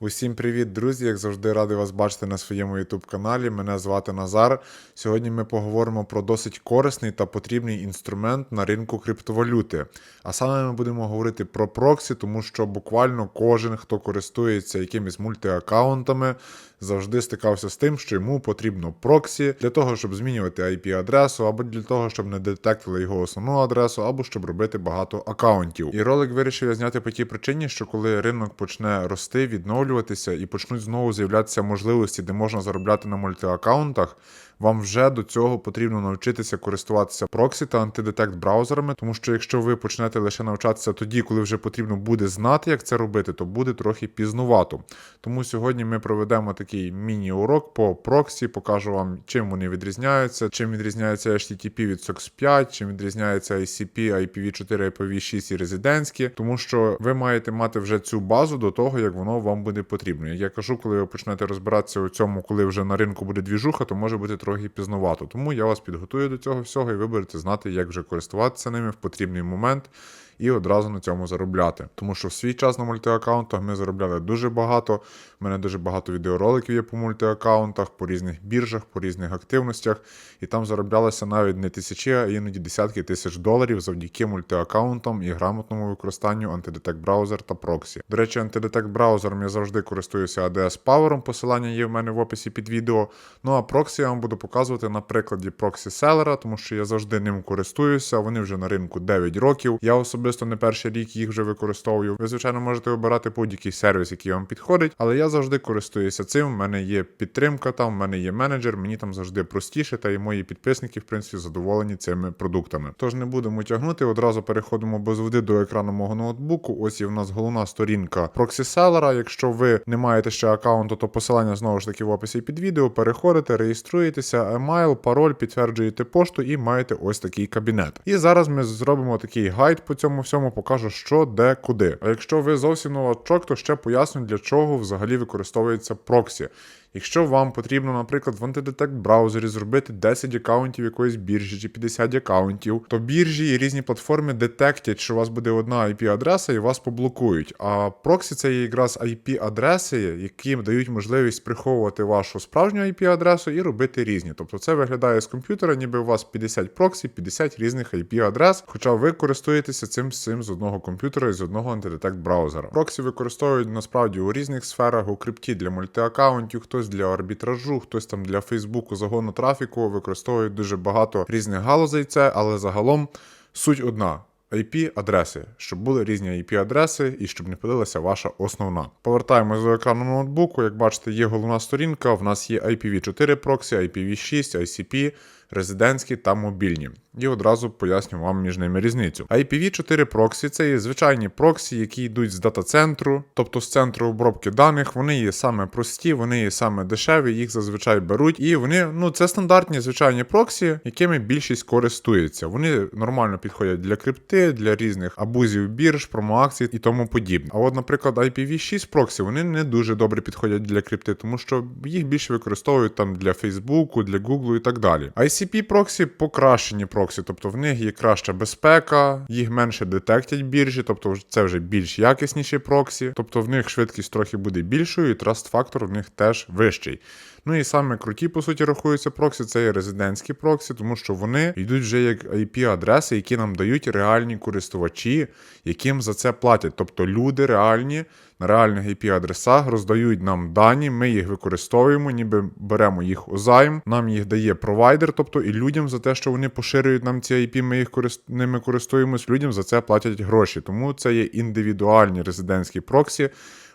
Усім привіт, друзі! Як завжди, радий вас бачити на своєму youtube каналі. Мене звати Назар. Сьогодні ми поговоримо про досить корисний та потрібний інструмент на ринку криптовалюти. А саме ми будемо говорити про проксі, тому що буквально кожен, хто користується якимись мультиаккаунтами, завжди стикався з тим, що йому потрібно проксі для того, щоб змінювати IP-адресу, або для того, щоб не детектили його основну адресу, або щоб робити багато аккаунтів. І ролик вирішив я зняти по тій причині, що коли ринок почне рости, відновлюватися і почнуть знову з'являтися можливості, де можна заробляти на мультиаккаунтах, вам вже до цього потрібно навчитися користуватися проксі та антидетект браузерами, тому що якщо ви почнете лише навчатися тоді, коли вже потрібно буде знати, як це робити, то буде трохи пізнувато. Тому сьогодні ми проведемо такий міні-урок по проксі, покажу вам, чим вони відрізняються, чим відрізняється HTTP від SOX 5, чим відрізняється ICP, IPv4, IPv6 і резидентські, тому що ви маєте мати вже цю базу до того, як воно вам буде потрібно. Я кажу, коли ви почнете розбиратися у цьому, коли вже на ринку буде двіжуха, то може бути трохи пізнувато. Тому я вас підготую до цього всього, і ви будете знати, як вже користуватися ними в потрібний момент. І одразу на цьому заробляти. Тому що в свій час на мультиаккаунтах ми заробляли дуже багато. У мене дуже багато відеороликів є по мультиаккаунтах, по різних біржах, по різних активностях. І там зароблялося навіть не тисячі, а іноді десятки тисяч доларів завдяки мультиаккаунтам і грамотному використанню антидетект браузер та проксі. До речі, антидетект браузером я завжди користуюся ADS Power, посилання є в мене в описі під відео. Ну а проксі я вам буду показувати на прикладі проксі селера, тому що я завжди ним користуюся. Вони вже на ринку 9 років. Я особисто не перший рік їх вже використовую. Ви, звичайно, можете обирати будь-який сервіс, який вам підходить, але я завжди користуюся цим. У мене є підтримка, там в мене є менеджер, мені там завжди простіше, та і мої підписники, в принципі, задоволені цими продуктами. Тож не будемо тягнути, одразу переходимо без води до екрану мого ноутбуку. Ось є в нас головна сторінка проксі-селера. Якщо ви не маєте ще аккаунту, то посилання знову ж таки в описі під відео. Переходите, реєструєтеся, емайл, пароль, підтверджуєте пошту і маєте ось такий кабінет. І зараз ми зробимо такий гайд по цьому всьому, покажу, що, де, куди. А якщо ви зовсім новачок, то ще поясню, для чого взагалі використовується проксі. Якщо вам потрібно, наприклад, в антидетект браузері зробити 10 аккаунтів якоїсь біржі чи 50 аккаунтів, то біржі і різні платформи детектять, що у вас буде одна IP-адреса і вас поблокують. А проксі це є якраз IP-адреси, які дають можливість приховувати вашу справжню IP-адресу і робити різні. Тобто це виглядає з комп'ютера, ніби у вас 50 проксі, 50 різних IP-адрес, хоча ви користуєтеся цим цим з одного комп'ютера і з одного антидетект браузера. Проксі використовують насправді у різних сферах, у крипті для мультиаккаунтів, хтось для арбітражу, хтось там для Фейсбуку загону трафіку, використовують дуже багато різних галузей це, але загалом суть одна. IP-адреси, щоб були різні IP-адреси і щоб не пилилася ваша основна. Повертаємось до екрану ноутбуку. Як бачите, є головна сторінка. В нас є IPv4 проксі, IPv6, ICP, резидентські та мобільні. І одразу поясню вам між ними різницю. IPv4 проксі це є звичайні проксі, які йдуть з дата-центру, тобто з центру обробки даних. Вони є саме прості, вони є саме дешеві, їх зазвичай беруть. І вони, ну це стандартні звичайні проксі, якими більшість користується. Вони нормально підходять для крипти, для різних абузів бірж, промоакцій і тому подібне. А от, наприклад, IPv6 проксі вони не дуже добре підходять для крипти, тому що їх більше використовують там для Фейсбуку, для Гуглу і так далі. ICP проксі покращені проксі проксі, тобто в них є краща безпека, їх менше детектять біржі, тобто це вже більш якісніші проксі, тобто в них швидкість трохи буде більшою, і траст фактор в них теж вищий. Ну і саме круті, по суті, рахуються проксі, це є резидентські проксі, тому що вони йдуть вже як IP-адреси, які нам дають реальні користувачі, яким за це платять. Тобто люди реальні на реальних IP-адресах роздають нам дані, ми їх використовуємо, ніби беремо їх у займ, нам їх дає провайдер, тобто і людям за те, що вони поширюють нам ці IP, ми їх корист... ними користуємось, людям за це платять гроші. Тому це є індивідуальні резидентські проксі.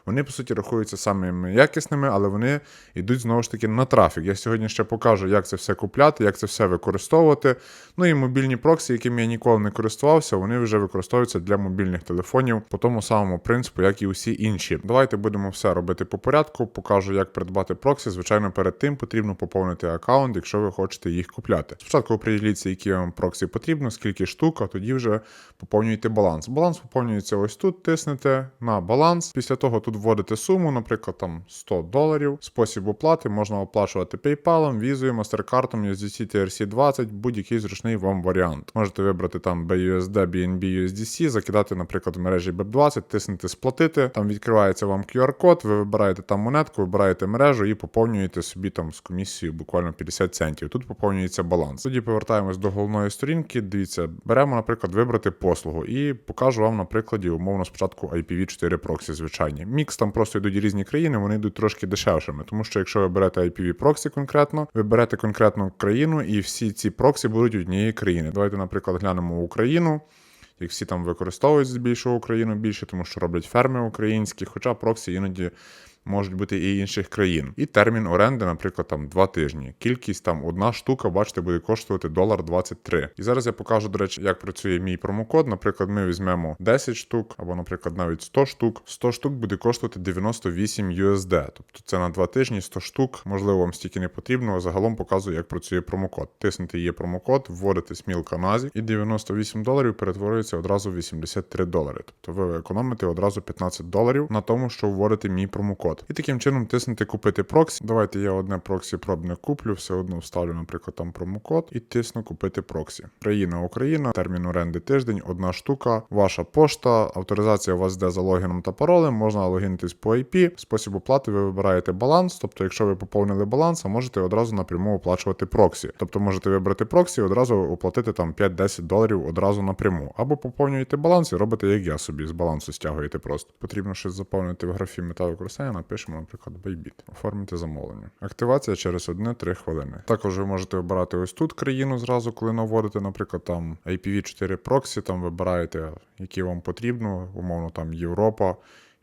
Вони, по суті, рахуються самими якісними, але вони йдуть знову ж таки на трафік. Я сьогодні ще покажу, як це все купляти, як це все використовувати. Ну і мобільні проксі, якими я ніколи не користувався, вони вже використовуються для мобільних телефонів по тому самому принципу, як і усі інші. Давайте будемо все робити по порядку. Покажу, як придбати проксі. Звичайно, перед тим потрібно поповнити аккаунт, якщо ви хочете їх купляти. Спочатку оприділіться, які вам проксі потрібно, скільки штук, а тоді вже поповнюєте баланс. Баланс поповнюється ось тут, тиснете на баланс. Після того тут вводите суму, наприклад, там 100 доларів. Спосіб оплати можна оплачувати PayPal, візою, MasterCard, USDC, TRC20, будь-який зручний вам варіант. Можете вибрати там BUSD, BNB, USDC, закидати, наприклад, в мережі BEP20, тиснути сплатити. Там відкривається вам QR-код, ви вибираєте там монетку, вибираєте мережу і поповнюєте собі там з комісією буквально 50 центів. Тут поповнюється баланс. Тоді повертаємось до головної сторінки. Дивіться, беремо, наприклад, вибрати послугу і покажу вам на прикладі умовно спочатку IPv4 проксі звичайні. Мікс там просто йдуть різні країни, вони йдуть трошки дешевшими, тому що якщо ви берете IPv проксі конкретно, ви берете конкретну країну, і всі ці проксі будуть однієї країни. Давайте, наприклад, глянемо Україну. Як всі там використовують здебільшого Україну більше, тому що роблять ферми українські, хоча проксі іноді можуть бути і інших країн. І термін оренди, наприклад, там два тижні. Кількість там одна штука, бачите, буде коштувати долар 23. І зараз я покажу, до речі, як працює мій промокод. Наприклад, ми візьмемо 10 штук, або, наприклад, навіть 100 штук. 100 штук буде коштувати 98 USD. Тобто це на два тижні 100 штук. Можливо, вам стільки не потрібно. Загалом показую, як працює промокод. Тиснете є промокод, вводите смілка назі, і 98 доларів перетворюється одразу в 83 долари. Тобто ви економите одразу 15 доларів на тому, що вводите мій промокод. І таким чином тиснете купити проксі. Давайте я одне проксі пробне куплю, все одно вставлю, наприклад, там промокод і тисну купити проксі. Країна Україна, термін оренди тиждень, одна штука, ваша пошта, авторизація у вас йде за логіном та паролем, можна логінитись по IP. Спосіб оплати ви вибираєте баланс. Тобто, якщо ви поповнили баланс, можете одразу напряму оплачувати проксі. Тобто можете вибрати проксі і одразу оплатити там 5-10 доларів одразу напряму. Або поповнюєте баланс і робите, як я собі, з балансу стягуєте просто. Потрібно щось заповнити в графі мета використання, напишемо, наприклад, Bybit. Оформити замовлення. Активація через 1-3 хвилини. Також ви можете обирати ось тут країну зразу, коли наводите, наприклад, там IPv4 проксі, там вибираєте, які вам потрібно, умовно там Європа.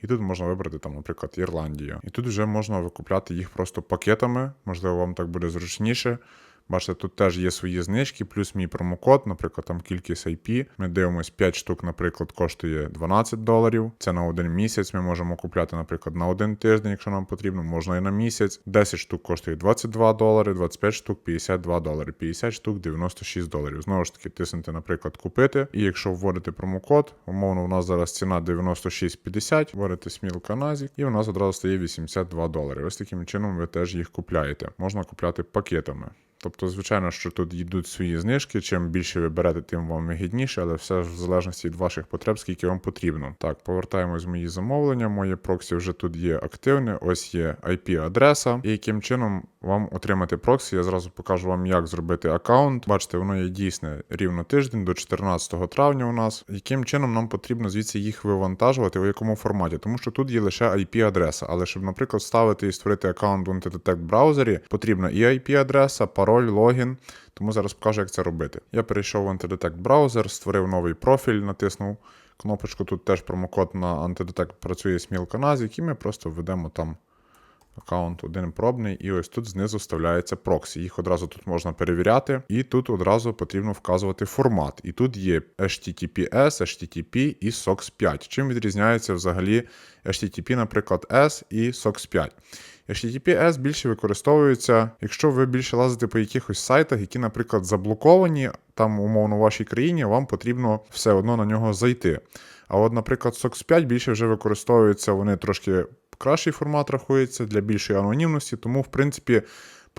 І тут можна вибрати, там, наприклад, Ірландію. І тут вже можна викупляти їх просто пакетами, можливо, вам так буде зручніше. Бачите, тут теж є свої знижки, плюс мій промокод, наприклад, там кількість IP. Ми дивимось 5 штук, наприклад, коштує 12 доларів. Це на один місяць. Ми можемо купляти, наприклад, на один тиждень, якщо нам потрібно, можна і на місяць. 10 штук коштує 22 долари, 25 штук 52 долари, 50 штук 96 доларів. Знову ж таки, тиснете, наприклад, купити. І якщо вводите промокод, умовно, у нас зараз ціна 96,50, вводите сміл каназік, і у нас одразу стає 82 долари. Ось таким чином ви теж їх купляєте. Можна купляти пакетами. Тобто, звичайно, що тут йдуть свої знижки. Чим більше ви берете, тим вам вигідніше, але все ж в залежності від ваших потреб, скільки вам потрібно. Так, повертаємось в мої замовлення. Моє проксі вже тут є активне. Ось є IP-адреса. І яким чином вам отримати проксі, я зразу покажу вам, як зробити аккаунт. Бачите, воно є дійсне рівно тиждень до 14 травня. У нас яким чином нам потрібно звідси їх вивантажувати, у якому форматі, тому що тут є лише IP-адреса. Але щоб, наприклад, ставити і створити аккаунт в Antidetect браузері, потрібна і IP-адреса, пароль, логін. Тому зараз покажу, як це робити. Я перейшов в Antidetect браузер, створив новий профіль, натиснув кнопочку. Тут теж промокод на Antidetect працює Смілка Назік, і ми просто введемо там аккаунт один пробний, і ось тут знизу вставляється проксі. Їх одразу тут можна перевіряти, і тут одразу потрібно вказувати формат. І тут є HTTPS, HTTP і SOX 5. Чим відрізняється взагалі HTTP, наприклад, S і SOX 5? HTTPS більше використовується, якщо ви більше лазите по якихось сайтах, які, наприклад, заблоковані там, умовно, в вашій країні, вам потрібно все одно на нього зайти. А от, наприклад, SOX 5 більше вже використовуються, вони трошки кращий формат рахується для більшої анонімності, тому, в принципі,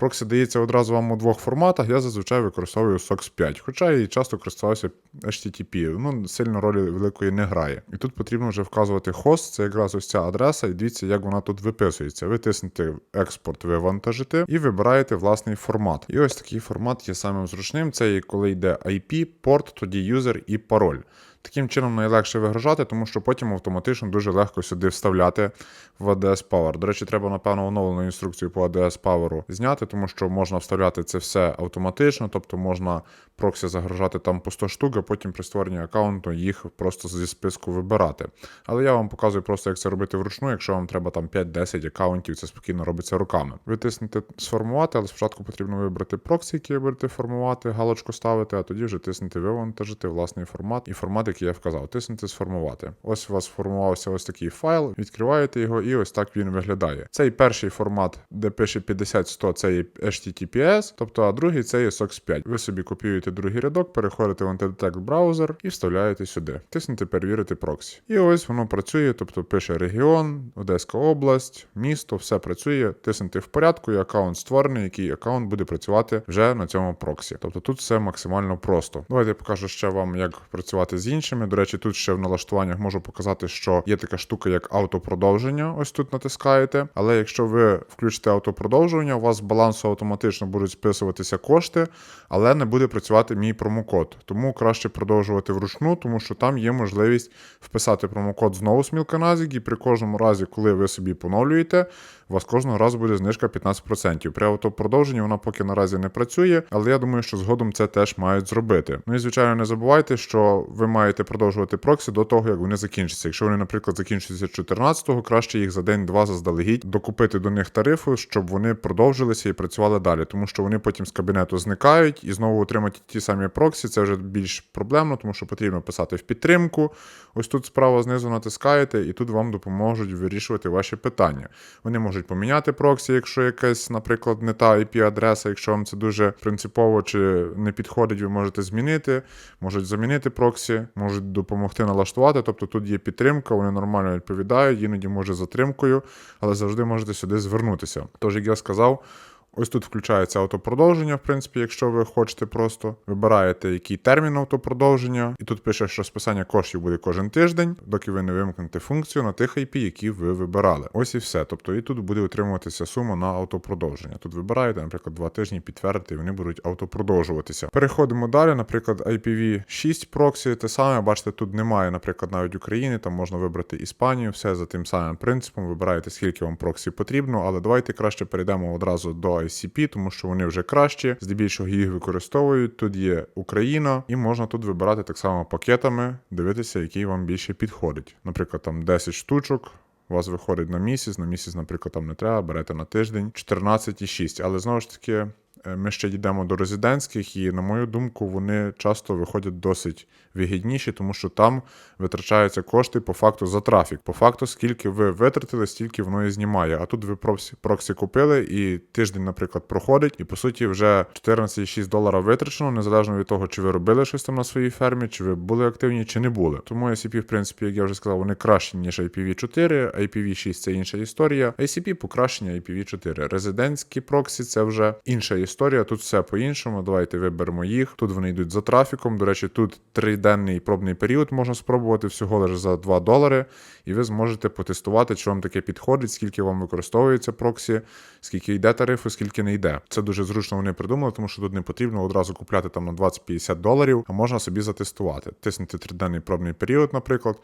проксі дається одразу вам у двох форматах. Я зазвичай використовую SOX 5, хоча і часто користувався HTTP. Ну, сильно ролі великої не грає. І тут потрібно вже вказувати хост, це якраз ось ця адреса, і дивіться, як вона тут виписується. Ви тиснете експорт, вивантажити і вибираєте власний формат. І ось такий формат є самим зручним. Це коли йде IP, порт, тоді юзер і пароль. Таким чином найлегше вигружати, тому що потім автоматично дуже легко сюди вставляти в ADS Power. До речі, треба, напевно, оновлену інструкцію по ADS Power зняти, тому що можна вставляти це все автоматично, тобто можна проксі загружати там по 100 штук, а потім при створенні аккаунту їх просто зі списку вибирати. Але я вам показую просто, як це робити вручну. Якщо вам треба там 5-10 аккаунтів, це спокійно робиться руками. Ви тиснете сформувати, але спочатку потрібно вибрати проксі, ви будете формувати, галочку ставити, а тоді вже тиснете вивантажити власний формат і формат який я вказав. Тиснете сформувати. Ось у вас сформувався ось такий файл, відкриваєте його, і ось так він виглядає. Цей перший формат, де пише 50-100, це є HTTPS, тобто а другий це є SOX 5. Ви собі копіюєте другий рядок, переходите в антидетект браузер і вставляєте сюди. Тиснете перевірити проксі. І ось воно працює, тобто пише регіон, Одеська область, місто, все працює. Тиснете в порядку, і аккаунт створений, який аккаунт буде працювати вже на цьому проксі. Тобто тут все максимально просто. Давайте я покажу ще вам, як працювати з іншими. До речі, тут ще в налаштуваннях можу показати, що є така штука, як автопродовження. Ось тут натискаєте. Але якщо ви включите автопродовжування, у вас з балансу автоматично будуть списуватися кошти, але не буде працювати мій промокод. Тому краще продовжувати вручну, тому що там є можливість вписати промокод знову з Мілканазік, і при кожному разі, коли ви собі поновлюєте, у вас кожного разу буде знижка 15%. При автопродовженні вона поки наразі не працює, але я думаю, що згодом це теж мають зробити. Ну і звичайно, не забувайте, що ви маєте продовжувати проксі до того, як вони закінчаться. Якщо вони, наприклад, закінчуються 14-го, краще їх за день-два заздалегідь докупити до них тарифу, щоб вони продовжилися і працювали далі, тому що вони потім з кабінету зникають і знову отримати ті самі проксі. Це вже більш проблемно, тому що потрібно писати в підтримку. Ось тут справа знизу натискаєте, і тут вам допоможуть вирішувати ваші питання. Вони можуть поміняти проксі, якщо якась, наприклад, не та IP-адреса, якщо вам це дуже принципово чи не підходить, ви можете змінити, можуть замінити проксі, можуть допомогти налаштувати. Тобто тут є підтримка, вони нормально відповідають, іноді може затримкою, але завжди можете сюди звернутися. Тож, як я сказав. Ось тут включається автопродовження, в принципі, якщо ви хочете просто вибираєте, який термін автопродовження, і тут пише, що списання коштів буде кожен тиждень, доки ви не вимкнете функцію на тих IP, які ви вибирали. Ось і все. Тобто і тут буде утримуватися сума на автопродовження. Тут вибираєте, наприклад, два тижні підтвердити, і вони будуть автопродовжуватися. Переходимо далі. Наприклад, IPv6 проксі, те саме, бачите, тут немає, наприклад, навіть України, там можна вибрати Іспанію, все за тим самим принципом. Вибираєте, скільки вам проксі потрібно, але давайте краще перейдемо одразу до ICP, тому що вони вже кращі, здебільшого їх використовують. Тут є Україна, і можна тут вибирати так само пакетами, дивитися, який вам більше підходить. Наприклад, там 10 штучок. У вас виходить на місяць, на місяць, наприклад, там не треба, берете на тиждень 14,6. Але знову ж таки, ми ще йдемо до резидентських, і, на мою думку, вони часто виходять досить вигідніші, тому що там витрачаються кошти по факту за трафік. По факту, скільки ви витратили, стільки воно і знімає. А тут ви проксі, купили, і тиждень, наприклад, проходить, і по суті вже 14,6 долара витрачено, незалежно від того, чи ви робили щось там на своїй фермі, чи ви були активні, чи не були. Тому ICP, в принципі, як я вже сказав, вони кращі, ніж IPv4, IPv6 це інша історія. ICP покращення IPv4. Резидентські проксі це вже інша історія. Тут все по-іншому. Давайте виберемо їх. Тут вони йдуть за трафіком. До речі, тут триденний пробний період можна спробувати всього лише за 2 долари, і ви зможете потестувати, чи вам таке підходить, скільки вам використовується проксі, скільки йде тарифу, скільки не йде. Це дуже зручно вони придумали, тому що тут не потрібно одразу купляти там на 20-50 доларів, а можна собі затестувати. Тиснете триденний пробний період, наприклад,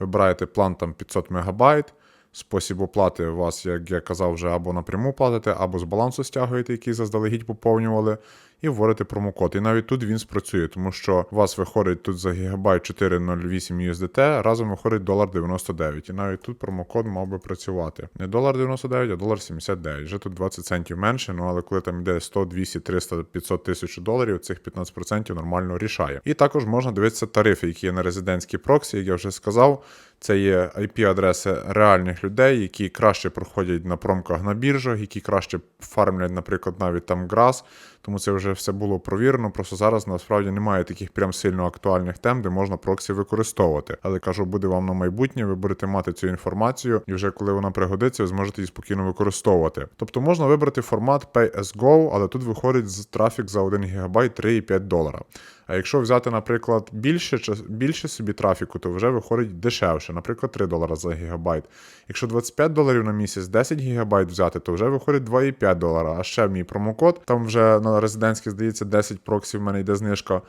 вибираєте план там 500 мегабайт. Спосіб оплати у вас, як я казав, вже або напряму платите, або з балансу стягуєте, який заздалегідь поповнювали, і вводите промокод. І навіть тут він спрацює, тому що у вас виходить тут за гігабайт 4,08 USDT, разом виходить долар 99. І навіть тут промокод мав би працювати. Не долар 99, а долар 79. Вже тут 20 центів менше, ну але коли там йде 100, 200, 300, 500 тисяч доларів, цих 15% нормально рішає. І також можна дивитися тарифи, які є на резидентській проксі, як я вже сказав. Це є IP-адреси реальних людей, які краще проходять на промках на біржах, які краще фармлять, наприклад, навіть там грас. Тому це вже все було провірено. Просто зараз насправді немає таких прям сильно актуальних тем, де можна проксі використовувати. Але кажу, буде вам на майбутнє, ви будете мати цю інформацію, і вже коли вона пригодиться, ви зможете її спокійно використовувати. Тобто можна вибрати формат Pay as Go, але тут виходить трафік за 1 ГБ 3,5 долара. А якщо взяти, наприклад, більше більше собі трафіку, то вже виходить дешевше, наприклад, 3 долара за гігабайт. Якщо 25 доларів на місяць, 10 гігабайт взяти, то вже виходить 2,5 долара. А ще мій промокод, там вже на резидентській, здається, 10 проксів в мене йде знижка.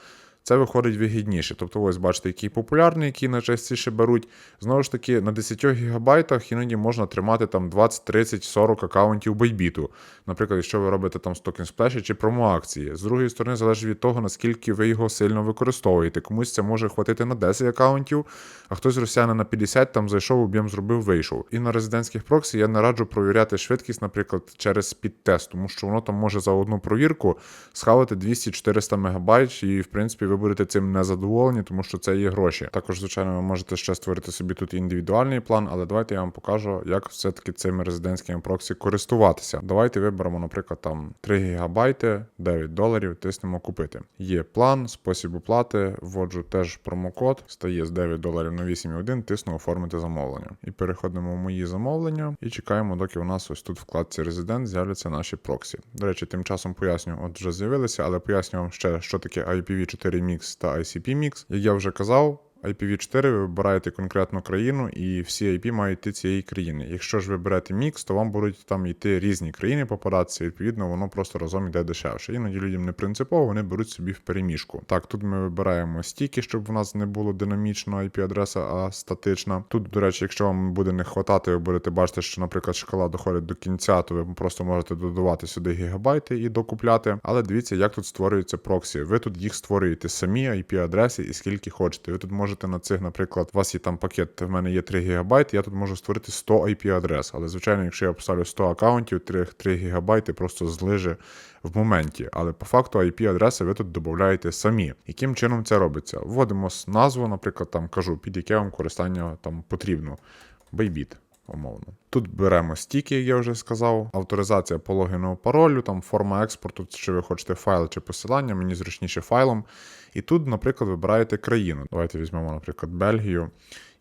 Це виходить вигідніше. Тобто, ось бачите, який популярний, який найчастіше беруть. Знову ж таки, на 10 гігабайтах іноді можна тримати там 20, 30, 40 аккаунтів байбіту. Наприклад, якщо ви робите там токен сплеші чи промо-акції. З другої сторони, залежить від того, наскільки ви його сильно використовуєте. Комусь це може хватити на 10 аккаунтів, а хтось росіяни на 50 там зайшов, об'єм зробив, вийшов. І на резидентських проксі я не раджу провіряти швидкість, наприклад, через підтест, тому що воно там може за одну провірку схавати 200-400 мегабайт, і в принципі ви будете цим не задоволені, тому що це є гроші. Також, звичайно, ви можете ще створити собі тут індивідуальний план, але давайте я вам покажу, як все-таки цими резидентськими проксі користуватися. Давайте виберемо, наприклад, там 3 гігабайти, 9 доларів, тиснемо купити. Є план, спосіб оплати, вводжу теж промокод, стає з 9 доларів на 8,1, тисну оформити замовлення. І переходимо в мої замовлення і чекаємо, доки у нас ось тут в вкладці резидент з'являться наші проксі. До речі, тим часом поясню, от вже з'явилися, але поясню вам ще, що таке IPv4 Mix та ICP Mix. Як я вже казав. IPv4 ви вибираєте конкретну країну, і всі IP мають йти цієї країни. Якщо ж ви берете мікс, то вам будуть там йти різні країни попадатися, і відповідно воно просто разом йде дешевше. Іноді людям не принципово, вони беруть собі в переміжку. Так, тут ми вибираємо стіки, щоб в нас не було динамічно IP-адреса, а статична. Тут, до речі, якщо вам буде не хватати, ви будете бачити, що, наприклад, шкала доходить до кінця, то ви просто можете додавати сюди гігабайти і докупляти. Але дивіться, як тут створюються проксі. Ви тут їх створюєте самі IP-адреси і скільки хочете. Ви тут можете на цих, наприклад, у вас є там пакет, в мене є 3 ГБ, я тут можу створити 100 IP-адрес. Але, звичайно, якщо я поставлю 100 аккаунтів, 3, 3 ГБ просто злиже в моменті. Але по факту IP-адреси ви тут додаєте самі. Яким чином це робиться? Вводимо назву, наприклад, там кажу, під яке вам користання там потрібно. Байбіт. Умовно. Тут беремо стіки, як я вже сказав, авторизація по логіну паролю, там форма експорту, чи ви хочете файл чи посилання, мені зручніше файлом. І тут, наприклад, вибираєте країну. Давайте візьмемо, наприклад, Бельгію.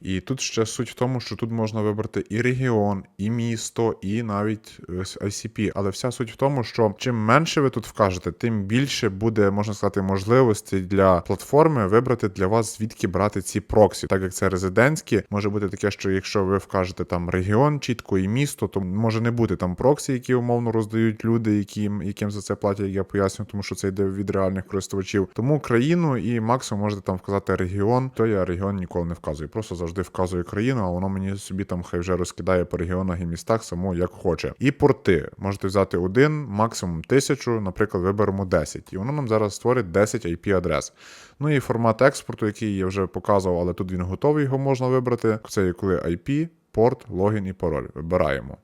І тут ще суть в тому, що тут можна вибрати і регіон, і місто, і навіть е, ICP. Але вся суть в тому, що чим менше ви тут вкажете, тим більше буде, можна сказати, можливостей для платформи вибрати для вас, звідки брати ці проксі. Так як це резидентські, може бути таке, що якщо ви вкажете там регіон чітко і місто, то може не бути там проксі, які умовно роздають люди, яким, яким за це платять, я поясню, тому що це йде від реальних користувачів. Тому країну і максимум можете там вказати регіон, то я регіон ніколи не вказую. Просто завжди вказую країну, а воно мені собі там хай вже розкидає по регіонах і містах само як хоче. І порти можете взяти один, максимум тисячу, наприклад, виберемо 10. І воно нам зараз створить 10 IP-адрес. Ну і формат експорту, який я вже показував, але тут він готовий, його можна вибрати. Це коли IP, порт, логін і пароль. Вибираємо.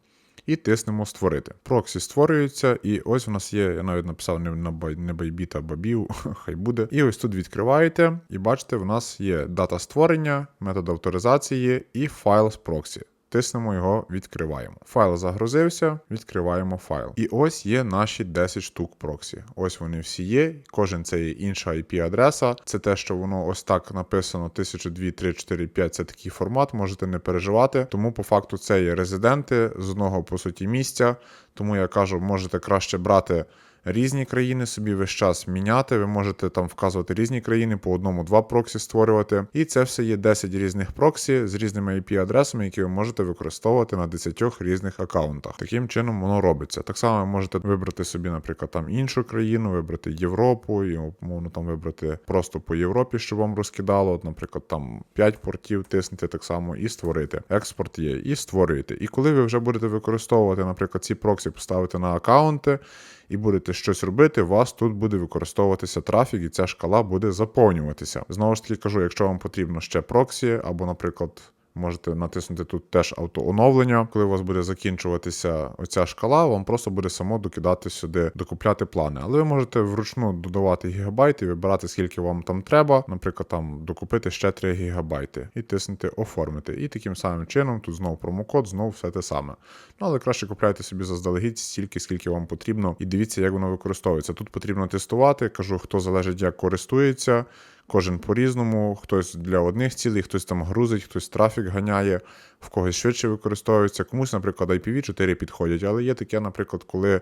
І тиснемо створити. Проксі створюється, і ось у нас є, я навіть написав не на байбіт, а бабів, хай буде. І ось тут відкриваєте, і бачите, в нас є дата створення, метод авторизації і файл з проксі. Тиснемо його, відкриваємо. Файл загрузився, відкриваємо файл. І ось є наші 10 штук проксі. Ось вони всі є. Кожен це є інша IP-адреса. Це те, що воно ось так написано 1002, 3, 4, 5. Це такий формат, можете не переживати. Тому по факту це є резиденти з одного по суті місця. Тому я кажу, можете краще брати. Різні країни собі весь час міняти. Ви можете там вказувати різні країни, по одному-два проксі створювати. І це все є 10 різних проксі з різними IP-адресами, які ви можете використовувати на 10 різних аккаунтах. Таким чином воно робиться. Так само ви можете вибрати собі, наприклад, там іншу країну, вибрати Європу, і умовно там вибрати просто по Європі, щоб вам розкидало. От, наприклад, там 5 портів тиснути так само і створити. Експорт є, і створюєте. І коли ви вже будете використовувати, наприклад, ці проксі поставити на аккаунти і будете щось робити, у вас тут буде використовуватися трафік, і ця шкала буде заповнюватися. Знову ж таки кажу, якщо вам потрібно ще проксі, або, наприклад. Можете натиснути тут теж автооновлення. Коли у вас буде закінчуватися оця шкала, вам просто буде само докидати сюди, докупляти плани. Але ви можете вручну додавати гігабайти вибирати, скільки вам там треба. Наприклад, там докупити ще 3 гігабайти і тиснути оформити. І таким самим чином тут знову промокод, знову все те саме. Ну але краще купляйте собі заздалегідь стільки, скільки вам потрібно, і дивіться, як воно використовується. Тут потрібно тестувати. Кажу, хто залежить, як користується. Кожен по-різному, хтось для одних цілей, хтось там грузить, хтось трафік ганяє, в когось швидше використовується. Комусь, наприклад, IPv4 підходять, але є таке, наприклад, коли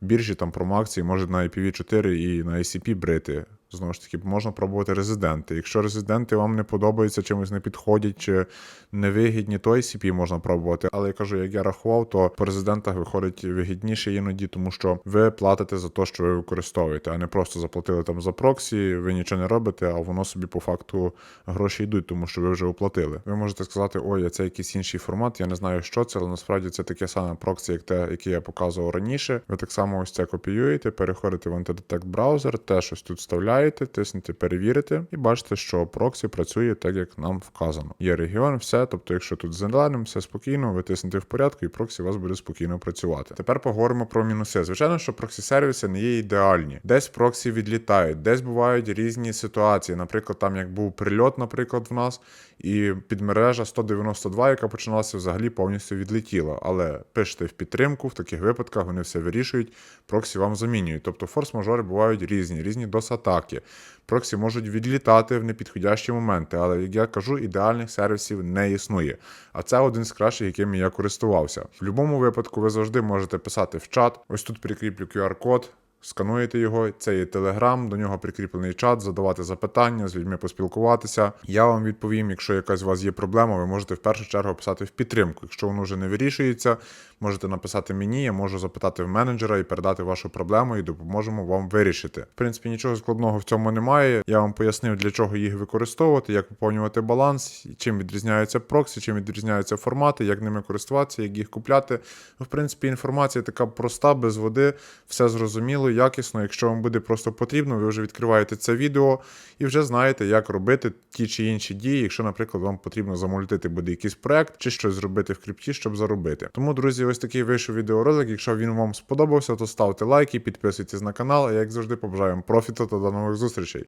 біржі там промоакції можуть на IPv4 і на ICP брити. Знову ж таки, можна пробувати резиденти. Якщо резиденти вам не подобаються, чимось не підходять чи невигідні, то ICP можна пробувати. Але я кажу, як я рахував, то по резидентах виходить вигідніше іноді, тому що ви платите за те, що ви використовуєте, а не просто заплатили там за проксі, ви нічого не робите, а воно собі по факту гроші йдуть, тому що ви вже оплатили. Ви можете сказати, ой, а це якийсь інший формат, я не знаю, що це, але насправді це таке саме проксі, як те, яке я показував раніше. Ви так само ось це копіюєте, переходите в антидетект браузер, теж ось тут вставляєте. тиснете перевірити і бачите, що проксі працює так, як нам вказано. Є регіон, все. Тобто, якщо тут зеленим, все спокійно, ви тиснете в порядку, і проксі у вас буде спокійно працювати. Тепер поговоримо про мінуси. Звичайно, що проксі сервіси не є ідеальні. Десь проксі відлітають, десь бувають різні ситуації. Наприклад, там як був прильот, наприклад, в нас, і підмережа 192, яка починалася, взагалі повністю відлетіла. Але пишете в підтримку, в таких випадках вони все вирішують, проксі вам замінюють. Тобто форс-мажори бувають різні, різні дос-атаки. Проксі можуть відлітати в непідходящі моменти, але як я кажу, ідеальних сервісів не існує. А це один з кращих, якими я користувався. В будь-якому випадку ви завжди можете писати в чат. Ось тут прикріплю QR-код. Скануєте його, це є Telegram, до нього прикріплений чат, задавати запитання, з людьми поспілкуватися. Я вам відповім, якщо якась у вас є проблема, ви можете в першу чергу писати в підтримку. Якщо воно вже не вирішується, можете написати мені, я можу запитати в менеджера і передати вашу проблему, і допоможемо вам вирішити. В принципі, нічого складного в цьому немає. Я вам пояснив, для чого їх використовувати, як поповнювати баланс, чим відрізняються проксі, чим відрізняються формати, як ними користуватися, як їх купляти. Ну, в принципі, інформація така проста, без води, все зрозуміло, якісно. Якщо вам буде просто потрібно, ви вже відкриваєте це відео і вже знаєте, як робити ті чи інші дії, якщо, наприклад, вам потрібно замолотити буде якийсь проект чи щось зробити в крипті, щоб заробити. Тому, друзі, ось такий вийшов відеоролик. Якщо він вам сподобався, то ставте лайки, підписуйтесь на канал. А як завжди, побажаю вам профіту та до нових зустрічей.